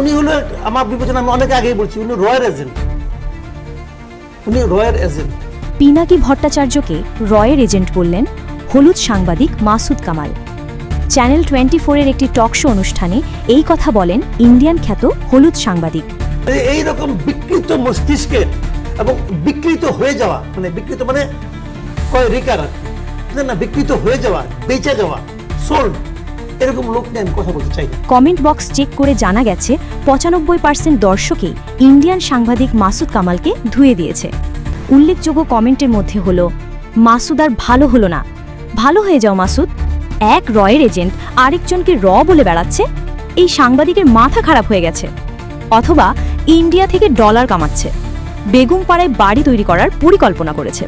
উনি হলো আমার বিবেচনা আমি অনেক আগেই বলছি উনি রয়্যাল এজেন্ট উনি রয়্যাল এজেন্ট পিনাকি ভট্টাচার্যকে রয়ের এজেন্ট বললেন? হলুদ সাংবাদিক মাসুদ কামাল। চ্যানেল টোয়েন্টি ফোরের একটি টক শো অনুষ্ঠানে এই কথা বলেন ইন্ডিয়ান খ্যাত হলুদ সাংবাদিক। এই রকম বিকৃত মস্তিষ্কের এবং বিকৃত হয়ে যাওয়া মানে বিকৃত মানে কয় রেকার না? বিকৃত হয়ে যাওয়া বেঁচে যাওয়া সোল্ড এরকম লোক আমি কথা বলতে চাই কমেন্ট বক্স চেক করে জানা গেছে, পঁচানব্বই পার্সেন্ট দর্শকই ইন্ডিয়ান সাংবাদিক মাসুদ কামালকে ধুয়ে দিয়েছে। উল্লেখযোগ্য কমেন্টের মধ্যে হলো, মাসুদ আর ভালো হলো না। ভালো হয়ে যাও মাসুদ। এক রয়ের এজেন্ট আরেকজনকে র বলে বেড়াচ্ছে। এই সাংবাদিকের মাথা খারাপ হয়ে গেছে। অথবা ইন্ডিয়া থেকে ডলার কামাচ্ছে। বেগুমপাড়ায় বাড়ি তৈরি করার পরিকল্পনা করেছে।